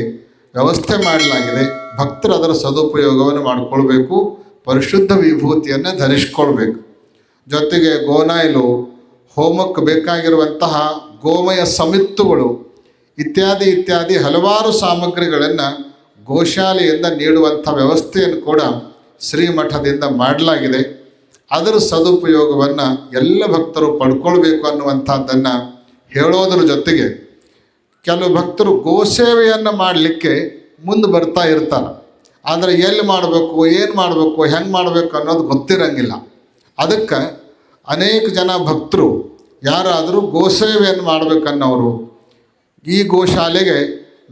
ವ್ಯವಸ್ಥೆ ಮಾಡಲಾಗಿದೆ. ಭಕ್ತರು ಅದರ ಸದುಪಯೋಗವನ್ನು ಮಾಡಿಕೊಳ್ಬೇಕು, ಪರಿಶುದ್ಧ ವಿಭೂತಿಯನ್ನು ಧರಿಸ್ಕೊಳ್ಬೇಕು. ಜೊತೆಗೆ ಗೋನಾಯಿಲು, ಹೋಮಕ್ಕೆ ಬೇಕಾಗಿರುವಂತಹ ಗೋಮಯ ಸಮಿತ್ತುಗಳು ಇತ್ಯಾದಿ ಇತ್ಯಾದಿ ಹಲವಾರು ಸಾಮಗ್ರಿಗಳನ್ನು ಗೋಶಾಲೆಯಿಂದ ನೀಡುವಂಥ ವ್ಯವಸ್ಥೆಯನ್ನು ಕೂಡ ಶ್ರೀಮಠದಿಂದ ಮಾಡಲಾಗಿದೆ. ಅದರ ಸದುಪಯೋಗವನ್ನು ಎಲ್ಲ ಭಕ್ತರು ಪಡ್ಕೊಳ್ಬೇಕು ಅನ್ನುವಂಥದ್ದನ್ನು ಹೇಳೋದ್ರ ಜೊತೆಗೆ ಕೆಲವು ಭಕ್ತರು ಗೋಸೇವೆಯನ್ನು ಮಾಡಲಿಕ್ಕೆ ಮುಂದೆ ಬರ್ತಾ ಇರ್ತಾರೆ. ಆದರೆ ಎಲ್ಲಿ ಮಾಡಬೇಕು, ಏನು ಮಾಡಬೇಕು, ಹೆಂಗೆ ಮಾಡಬೇಕು ಅನ್ನೋದು ಗೊತ್ತಿರಂಗಿಲ್ಲ. ಅದಕ್ಕೆ ಅನೇಕ ಜನ ಭಕ್ತರು ಯಾರಾದರೂ ಗೋಸೇವೆಯನ್ನು ಮಾಡಬೇಕನ್ನೋರು ಈ ಗೋಶಾಲೆಗೆ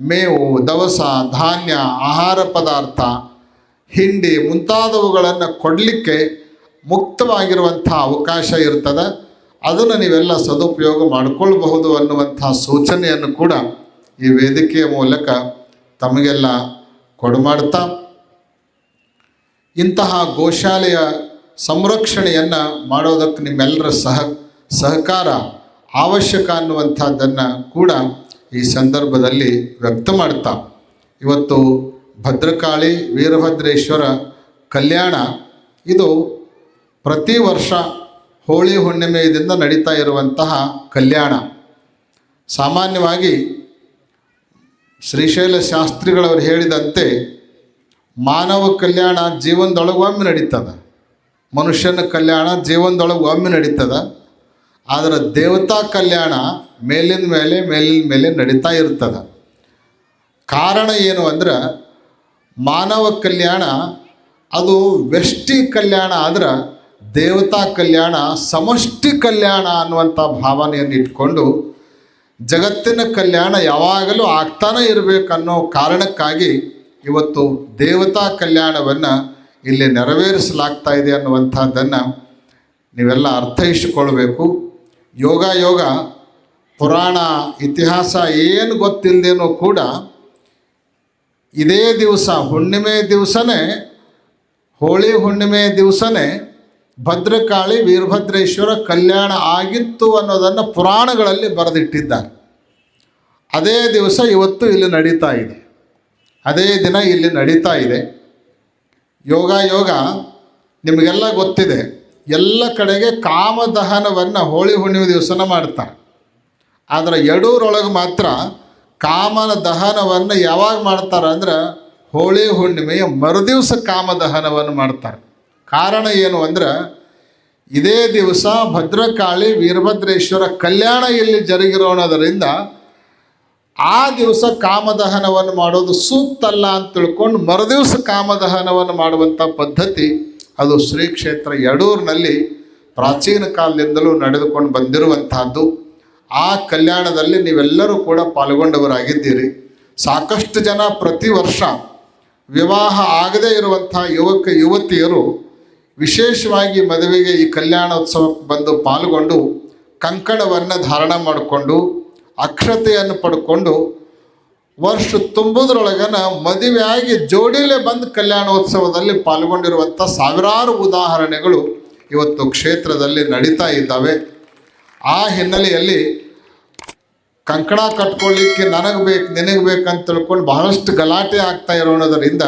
ಮೇವು, ದವಸ, ಧಾನ್ಯ, ಆಹಾರ ಪದಾರ್ಥ, ಹಿಂಡಿ ಮುಂತಾದವುಗಳನ್ನು ಕೊಡಲಿಕ್ಕೆ ಮುಕ್ತವಾಗಿರುವಂಥ ಅವಕಾಶ ಇರ್ತದೆ. ಅದನ್ನು ನೀವೆಲ್ಲ ಸದುಪಯೋಗ ಮಾಡಿಕೊಳ್ಬಹುದು ಅನ್ನುವಂಥ ಸೂಚನೆಯನ್ನು ಕೂಡ ಈ ವೇದಿಕೆಯ ಮೂಲಕ ತಮಗೆಲ್ಲ ಕೊಡುಮಾಡ್ತಾ ಇಂತಹ ಗೋಶಾಲೆಯ ಸಂರಕ್ಷಣೆಯನ್ನು ಮಾಡೋದಕ್ಕೆ ನಿಮ್ಮೆಲ್ಲರ ಸಹ, ಸಹಕಾರ ಅವಶ್ಯಕ ಅನ್ನುವಂಥದ್ದನ್ನು ಕೂಡ ಈ ಸಂದರ್ಭದಲ್ಲಿ ವ್ಯಕ್ತ ಮಾಡ್ತಾ. ಇವತ್ತು ಭದ್ರಕಾಳಿ, ವೀರಭದ್ರೇಶ್ವರ ಕಲ್ಯಾಣ, ಇದು ಪ್ರತಿ ವರ್ಷ ಹೋಳಿ ಹುಣ್ಣಿಮೆಯಿಂದ ನಡೀತಾ ಇರುವಂತಹ ಕಲ್ಯಾಣ. ಸಾಮಾನ್ಯವಾಗಿ ಶ್ರೀಶೈಲ ಶಾಸ್ತ್ರಿಗಳವರು ಹೇಳಿದಂತೆ ಮಾನವ ಕಲ್ಯಾಣ ಜೀವನದೊಳಗೆ ಒಮ್ಮೆ ನಡೀತದ. ಮನುಷ್ಯನ ಕಲ್ಯಾಣ ಜೀವನದೊಳಗೆ ಒಮ್ಮೆ ನಡೀತದ. ಆದರೆ ದೇವತಾ ಕಲ್ಯಾಣ ಮೇಲಿನ ಮೇಲೆ ಮೇಲಿನ ಮೇಲೆ ನಡೀತಾ ಇರ್ತದೆ. ಕಾರಣ ಏನು ಅಂದ್ರೆ ಮಾನವ ಕಲ್ಯಾಣ ಅದು ವ್ಯಷ್ಟಿ ಕಲ್ಯಾಣ ಆದ್ರೆ ದೇವತಾ ಕಲ್ಯಾಣ, ಸಮಷ್ಟಿ ಕಲ್ಯಾಣ ಅನ್ನುವಂಥ ಭಾವನೆಯನ್ನು ಇಟ್ಕೊಂಡು ಜಗತ್ತಿನ ಕಲ್ಯಾಣ ಯಾವಾಗಲೂ ಆಗ್ತಾನೆ ಇರಬೇಕನ್ನೋ ಕಾರಣಕ್ಕಾಗಿ ಇವತ್ತು ದೇವತಾ ಕಲ್ಯಾಣವನ್ನು ಇಲ್ಲಿ ನೆರವೇರಿಸಲಾಗ್ತಾ ಇದೆ ಅನ್ನುವಂಥದ್ದನ್ನು ನೀವೆಲ್ಲ ಅರ್ಥೈಸಿಕೊಳ್ಬೇಕು. ಯೋಗ ಯೋಗ, ಪುರಾಣ, ಇತಿಹಾಸ ಏನು ಗೊತ್ತಿಲ್ಲದೇನೋ ಕೂಡ ಇದೇ ದಿವಸ, ಹುಣ್ಣಿಮೆ ದಿವಸನೇ, ಹೋಳಿ ಹುಣ್ಣಿಮೆ ದಿವಸನೇ ಭದ್ರಕಾಳಿ ವೀರಭದ್ರೇಶ್ವರ ಕಲ್ಯಾಣ ಆಗಿತ್ತು ಅನ್ನೋದನ್ನು ಪುರಾಣಗಳಲ್ಲಿ ಬರೆದಿಟ್ಟಿದ್ದಾರೆ. ಅದೇ ದಿವಸ ಇವತ್ತು ಇಲ್ಲಿ ನಡೀತಾ ಇದೆ. ಅದೇ ದಿನ ಇಲ್ಲಿ ನಡೀತಾ ಇದೆ. ಯೋಗ ಯೋಗ, ನಿಮಗೆಲ್ಲ ಗೊತ್ತಿದೆ. ಎಲ್ಲ ಕಡೆಗೆ ಕಾಮದಹನವನ್ನು ಹೋಳಿ ಹುಣ್ಣಿಮೆ ದಿವಸನ ಮಾಡ್ತಾರೆ. ಆದರೆ ಎಡೂರೊಳಗೆ ಮಾತ್ರ ಕಾಮನ ದಹನವನ್ನು ಯಾವಾಗ ಮಾಡ್ತಾರೆ ಅಂದ್ರೆ ಹೋಳಿ ಹುಣ್ಣಿಮೆಯ ಮರುದಿವಸ ಕಾಮದಹನವನ್ನು ಮಾಡ್ತಾರೆ. ಕಾರಣ ಏನು ಅಂದ್ರೆ, ಇದೇ ದಿವಸ ಭದ್ರಕಾಳಿ ವೀರಭದ್ರೇಶ್ವರ ಕಲ್ಯಾಣ ಇಲ್ಲಿ ಜರುಗಿರೋಣದರಿಂದ ಆ ದಿವಸ ಕಾಮದಹನವನ್ನು ಮಾಡೋದು ಸೂಕ್ತ ಅಲ್ಲ ಅಂತ ತಿಳ್ಕೊಂಡು ಮರುದಿವಸ ಕಾಮದಹನವನ್ನು ಮಾಡುವಂಥ ಪದ್ಧತಿ ಅದು ಶ್ರೀ ಕ್ಷೇತ್ರ ಯಡೂರಿನಲ್ಲಿ ಪ್ರಾಚೀನ ಕಾಲದಿಂದಲೂ ನಡೆದುಕೊಂಡು ಬಂದಿರುವಂತಹದ್ದು. ಆ ಕಲ್ಯಾಣದಲ್ಲಿ ನೀವೆಲ್ಲರೂ ಕೂಡ ಪಾಲ್ಗೊಂಡವರಾಗಿದ್ದೀರಿ. ಸಾಕಷ್ಟು ಜನ ಪ್ರತಿ ವರ್ಷ ವಿವಾಹ ಆಗದೇ ಇರುವಂತಹ ಯುವಕ, ಯುವತಿಯರು ವಿಶೇಷವಾಗಿ ಮದುವೆಗೆ ಈ ಕಲ್ಯಾಣೋತ್ಸವಕ್ಕೆ ಬಂದು ಪಾಲ್ಗೊಂಡು ಕಂಕಣವನ್ನು ಧಾರಣ ಮಾಡಿಕೊಂಡು ಅಕ್ಷತೆಯನ್ನು ಪಡ್ಕೊಂಡು ವರ್ಷ ತುಂಬುದ್ರೊಳಗನ ಮದುವೆಯಾಗಿ ಜೋಡಿಲೆ ಬಂದು ಕಲ್ಯಾಣೋತ್ಸವದಲ್ಲಿ ಪಾಲ್ಗೊಂಡಿರುವಂಥ ಸಾವಿರಾರು ಉದಾಹರಣೆಗಳು ಇವತ್ತು ಕ್ಷೇತ್ರದಲ್ಲಿ ನಡೀತಾ ಇದ್ದಾವೆ. ಆ ಹಿನ್ನೆಲೆಯಲ್ಲಿ ಕಂಕಣ ಕಟ್ಕೊಳ್ಳಿಕ್ಕೆ ನನಗೆ ಬೇಕು, ನಿನಗೆ ಬೇಕಂತ ತಿಳ್ಕೊಂಡು ಬಹಳಷ್ಟು ಗಲಾಟೆ ಆಗ್ತಾ ಇರೋಣದರಿಂದ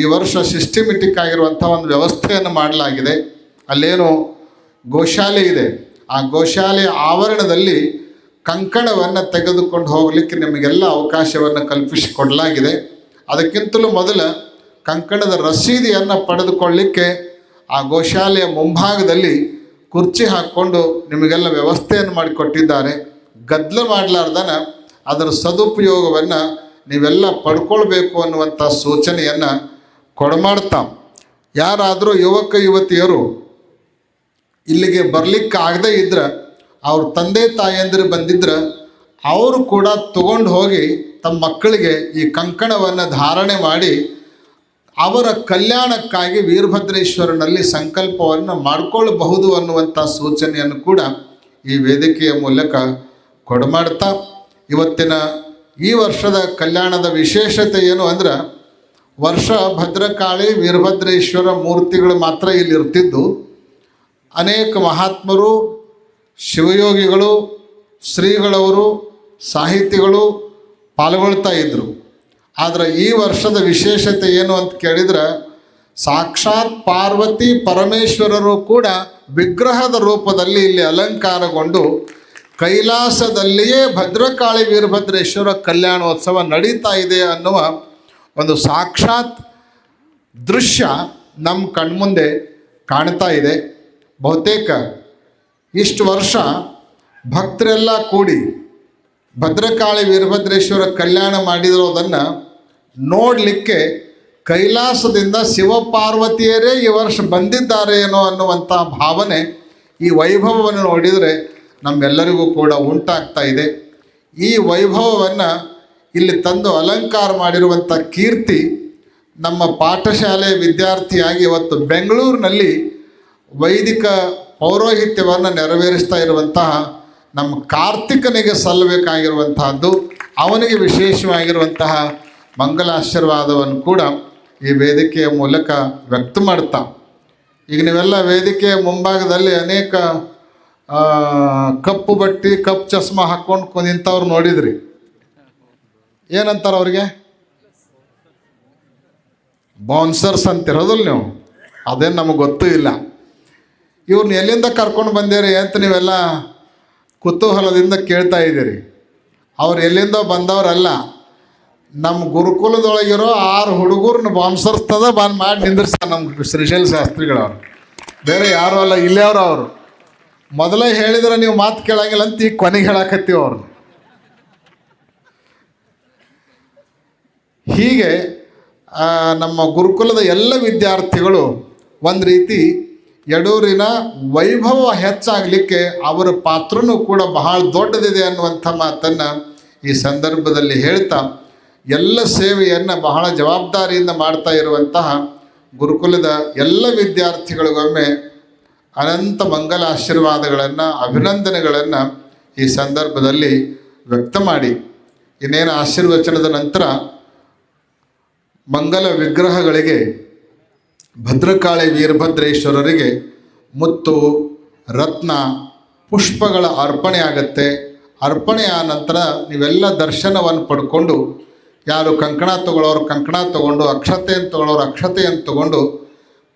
ಈ ವರ್ಷ ಸಿಸ್ಟಮೆಟಿಕ್ ಆಗಿರುವಂಥ ಒಂದು ವ್ಯವಸ್ಥೆಯನ್ನು ಮಾಡಲಾಗಿದೆ. ಅಲ್ಲೇನು ಗೋಶಾಲೆ ಇದೆ. ಆ ಗೋಶಾಲೆಯ ಆವರಣದಲ್ಲಿ ಕಂಕಣವನ್ನು ತೆಗೆದುಕೊಂಡು ಹೋಗಲಿಕ್ಕೆ ನಿಮಗೆಲ್ಲ ಅವಕಾಶವನ್ನು ಕಲ್ಪಿಸಿಕೊಡಲಾಗಿದೆ. ಅದಕ್ಕಿಂತಲೂ ಮೊದಲು ಕಂಕಣದ ರಸೀದಿಯನ್ನು ಪಡೆದುಕೊಳ್ಳಲಿಕ್ಕೆ ಆ ಗೋಶಾಲೆಯ ಮುಂಭಾಗದಲ್ಲಿ ಕುರ್ಚಿ ಹಾಕ್ಕೊಂಡು ನಿಮಗೆಲ್ಲ ವ್ಯವಸ್ಥೆಯನ್ನು ಮಾಡಿಕೊಟ್ಟಿದ್ದಾರೆ. ಗದ್ದಲ ಮಾಡಲಾರ್ದನ ಅದರ ಸದುಪಯೋಗವನ್ನು ನೀವೆಲ್ಲ ಪಡ್ಕೊಳ್ಬೇಕು ಅನ್ನುವಂಥ ಸೂಚನೆಯನ್ನು ಕೊಡಮಾಡ್ತಾ. ಯಾರಾದರೂ ಯುವಕ, ಯುವತಿಯರು ಇಲ್ಲಿಗೆ ಬರ್ಲಿಕ್ಕೆ ಆಗದೇ ಇದ್ರೆ, ಅವ್ರ ತಂದೆ, ತಾಯಂದಿರು ಬಂದಿದ್ರೆ, ಅವರು ಕೂಡ ತಗೊಂಡು ಹೋಗಿ ತಮ್ಮ ಮಕ್ಕಳಿಗೆ ಈ ಕಂಕಣವನ್ನು ಧಾರಣೆ ಮಾಡಿ ಅವರ ಕಲ್ಯಾಣಕ್ಕಾಗಿ ವೀರಭದ್ರೇಶ್ವರನಲ್ಲಿ ಸಂಕಲ್ಪವನ್ನು ಮಾಡಿಕೊಳ್ಳಬಹುದು ಅನ್ನುವಂಥ ಸೂಚನೆಯನ್ನು ಕೂಡ ಈ ವೇದಿಕೆಯ ಮೂಲಕ ಕೊಡಮಾಡ್ತಾ. ಇವತ್ತಿನ ಈ ವರ್ಷದ ಕಲ್ಯಾಣದ ವಿಶೇಷತೆ ಏನು ಅಂದ್ರೆ ವರ್ಷ ಭದ್ರಕಾಳಿ, ವೀರಭದ್ರೇಶ್ವರ ಮೂರ್ತಿಗಳು ಮಾತ್ರ ಇಲ್ಲಿ ಇರ್ತಿದ್ದು. ಅನೇಕ ಮಹಾತ್ಮರು, ಶಿವಯೋಗಿಗಳು, ಶ್ರೀಗಳವರು, ಸಾಹಿತಿಗಳು ಪಾಲ್ಗೊಳ್ತಾ ಇದ್ದರು ಆದರೆ ಈ ವರ್ಷದ ವಿಶೇಷತೆ ಏನು ಅಂತ ಕೇಳಿದ್ರೆ, ಸಾಕ್ಷಾತ್ ಪಾರ್ವತಿ ಪರಮೇಶ್ವರರು ಕೂಡ ವಿಗ್ರಹದ ರೂಪದಲ್ಲಿ ಇಲ್ಲಿ ಅಲಂಕಾರಗೊಂಡು ಕೈಲಾಸದಲ್ಲಿಯೇ ಭದ್ರಕಾಳಿ, ವೀರಭದ್ರೇಶ್ವರ ಕಲ್ಯಾಣೋತ್ಸವ ನಡೀತಾ ಇದೆ ಅನ್ನುವ ಒಂದು ಸಾಕ್ಷಾತ್ ದೃಶ್ಯ ನಮ್ಮ ಕಣ್ಮುಂದೆ ಕಾಣ್ತಾ ಇದೆ. ಬಹುತೇಕ ಇಷ್ಟು ವರ್ಷ ಭಕ್ತರೆಲ್ಲ ಕೂಡಿ ಭದ್ರಕಾಳಿ ವೀರಭದ್ರೇಶ್ವರ ಕಲ್ಯಾಣ ಮಾಡಿರೋದನ್ನು ನೋಡಲಿಕ್ಕೆ ಕೈಲಾಸದಿಂದ ಶಿವಪಾರ್ವತಿಯರೇ ಈ ವರ್ಷ ಬಂದಿದ್ದಾರೆ ಏನೋ ಅನ್ನುವಂಥ ಭಾವನೆ ಈ ವೈಭವವನ್ನು ನೋಡಿದರೆ ನಮ್ಮೆಲ್ಲರಿಗೂ ಕೂಡ ಉಂಟಾಗ್ತಾ ಇದೆ. ಈ ವೈಭವವನ್ನು ಇಲ್ಲಿ ತಂದು ಅಲಂಕಾರ ಮಾಡಿರುವಂಥ ಕೀರ್ತಿ ನಮ್ಮ ಪಾಠಶಾಲೆ ವಿದ್ಯಾರ್ಥಿಯಾಗಿ ಇವತ್ತು ಬೆಂಗಳೂರಿನಲ್ಲಿ ವೈದಿಕ ಪೌರೋಹಿತ್ಯವನ್ನು ನೆರವೇರಿಸ್ತಾ ಇರುವಂತಹ ನಮ್ಮ ಕಾರ್ತಿಕನಿಗೆ ಸಲ್ಲಬೇಕಾಗಿರುವಂತಹದ್ದು, ಅವನಿಗೆ ವಿಶೇಷವಾಗಿರುವಂತಹ ಮಂಗಲಾಶೀರ್ವಾದವನ್ನು ಕೂಡ ಈ ವೇದಿಕೆಯ ಮೂಲಕ ವ್ಯಕ್ತ ಮಾಡ್ತಾ. ಈಗ ನೀವೆಲ್ಲ ವೇದಿಕೆಯ ಮುಂಭಾಗದಲ್ಲಿ ಅನೇಕ ಕಪ್ಪು ಬಟ್ಟಿ ಕಪ್ಪು ಚಸ್ಮಾ ಹಾಕ್ಕೊಂಡು ನಿಂತವ್ರು ನೋಡಿದ್ರಿ. ಏನಂತಾರೆ ಅವ್ರಿಗೆ? ಬೌನ್ಸರ್ಸ್ ಅಂತಿರೋದಿಲ್ಲ ನೀವು. ಅದೇನು ನಮಗೆ ಗೊತ್ತೂ ಇಲ್ಲ. ಇವ್ರನ್ನ ಎಲ್ಲಿಂದ ಕರ್ಕೊಂಡು ಬಂದಿರಿ ಅಂತ ನೀವೆಲ್ಲ ಕುತೂಹಲದಿಂದ ಕೇಳ್ತಾ ಇದ್ದೀರಿ. ಅವ್ರು ಎಲ್ಲಿಂದ ಬಂದವರಲ್ಲ ನಮ್ಮ ಗುರುಕುಲದೊಳಗಿರೋ ಆರು ಹುಡುಗರನ್ನ ಬಾಂಬ್ಸರ್ಸ್ತದ ಬಂದು ಮಾಡಿ ನಿಂದಿರ್ಸ ನಮ್ಮ ಶ್ರೀಶೈಲ ಶಾಸ್ತ್ರಿಗಳವ್ರು. ಬೇರೆ ಯಾರು ಅಲ್ಲ ಇಲ್ಲೇ ಅವ್ರು. ಅವರು ಮೊದಲೇ ಹೇಳಿದ್ರೆ ನೀವು ಮಾತು ಕೇಳಂಗಿಲ್ಲ ಅಂತ ಈಗ ಕೊನೆಗೆ ಹೇಳಕತ್ತೀವಿ ಅವ್ರು ಹೀಗೆ ನಮ್ಮ ಗುರುಕುಲದ ಎಲ್ಲ ವಿದ್ಯಾರ್ಥಿಗಳು ಒಂದು ರೀತಿ ಯಡೂರಿನ ವೈಭವ ಹೆಚ್ಚಾಗಲಿಕ್ಕೆ ಅವರ ಪಾತ್ರನೂ ಕೂಡ ಬಹಳ ದೊಡ್ಡದಿದೆ ಅನ್ನುವಂಥ ಮಾತನ್ನು ಈ ಸಂದರ್ಭದಲ್ಲಿ ಹೇಳ್ತಾ, ಎಲ್ಲ ಸೇವೆಯನ್ನು ಬಹಳ ಜವಾಬ್ದಾರಿಯಿಂದ ಮಾಡ್ತಾ ಇರುವಂತಹ ಗುರುಕುಲದ ಎಲ್ಲ ವಿದ್ಯಾರ್ಥಿಗಳಿಗೊಮ್ಮೆ ಅನಂತ ಮಂಗಲ ಆಶೀರ್ವಾದಗಳನ್ನು ಅಭಿನಂದನೆಗಳನ್ನು ಈ ಸಂದರ್ಭದಲ್ಲಿ ವ್ಯಕ್ತ ಮಾಡಿ. ಇನ್ನೇನು ಆಶೀರ್ವಚನದ ನಂತರ ಮಂಗಲ ವಿಗ್ರಹಗಳಿಗೆ ಭದ್ರಕಾಳಿ ವೀರಭದ್ರೇಶ್ವರರಿಗೆ ಮುತ್ತು, ರತ್ನ, ಪುಷ್ಪಗಳ ಅರ್ಪಣೆ ಆಗುತ್ತೆ. ಅರ್ಪಣೆ ಆ ನಂತರ ನೀವೆಲ್ಲ ದರ್ಶನವನ್ನು ಪಡ್ಕೊಂಡು ಯಾರು ಕಂಕಣ ತಗೊಳ್ಳೋರು ಕಂಕಣ ತಗೊಂಡು, ಅಕ್ಷತೆಯನ್ನು ತಗೊಳ್ಳೋರು ಅಕ್ಷತೆಯನ್ನು ತಗೊಂಡು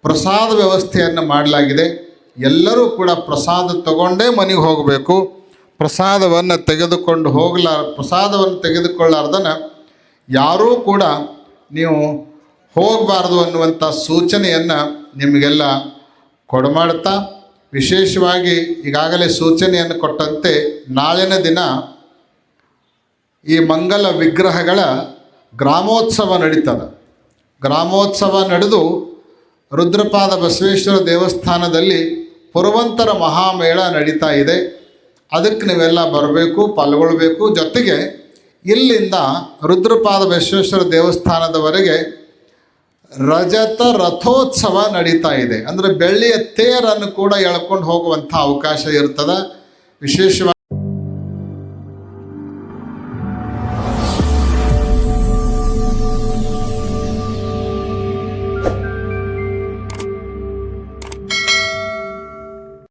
ಪ್ರಸಾದ ವ್ಯವಸ್ಥೆಯನ್ನು ಮಾಡಲಾಗಿದೆ. ಎಲ್ಲರೂ ಕೂಡ ಪ್ರಸಾದ ತಗೊಂಡೇ ಮನೆಗೆ ಹೋಗಬೇಕು. ಪ್ರಸಾದವನ್ನು ತೆಗೆದುಕೊಂಡು ಹೋಗಲಾರ ಪ್ರಸಾದವನ್ನು ತೆಗೆದುಕೊಳ್ಳಾರ್ದನ ಯಾರೂ ಕೂಡ ನೀವು ಹೋಗಬಾರ್ದು ಅನ್ನುವಂಥ ಸೂಚನೆಯನ್ನು ನಿಮಗೆಲ್ಲ ಕೊಡಮಾಡ್ತಾ ವಿಶೇಷವಾಗಿ ಈಗಾಗಲೇ ಸೂಚನೆಯನ್ನು ಕೊಟ್ಟಂತೆ ನಾಳಿನ ದಿನ ಈ ಮಂಗಲ ವಿಗ್ರಹಗಳ ಗ್ರಾಮೋತ್ಸವ ನಡೀತದೆ. ಗ್ರಾಮೋತ್ಸವ ನಡೆದು ರುದ್ರಪಾದ ಬಸವೇಶ್ವರ ದೇವಸ್ಥಾನದಲ್ಲಿ ಪುರವಂತರ ಮಹಾಮೇಳ ನಡೀತಾ ಇದೆ. ಅದಕ್ಕೆ ನೀವೆಲ್ಲ ಬರಬೇಕು, ಪಾಲ್ಗೊಳ್ಬೇಕು. ಜೊತೆಗೆ ಇಲ್ಲಿಂದ ರುದ್ರಪಾದ ವಿಶ್ವೇಶ್ವರ ದೇವಸ್ಥಾನದವರೆಗೆ ರಜತ ರಥೋತ್ಸವ ನಡೀತಾ ಇದೆ. ಅಂದರೆ ಬೆಳ್ಳಿಯ ತೇರನ್ನು ಕೂಡ ಎಳ್ಕೊಂಡು ಹೋಗುವಂಥ ಅವಕಾಶ ಇರ್ತದೆ. ವಿಶೇಷವಾಗಿ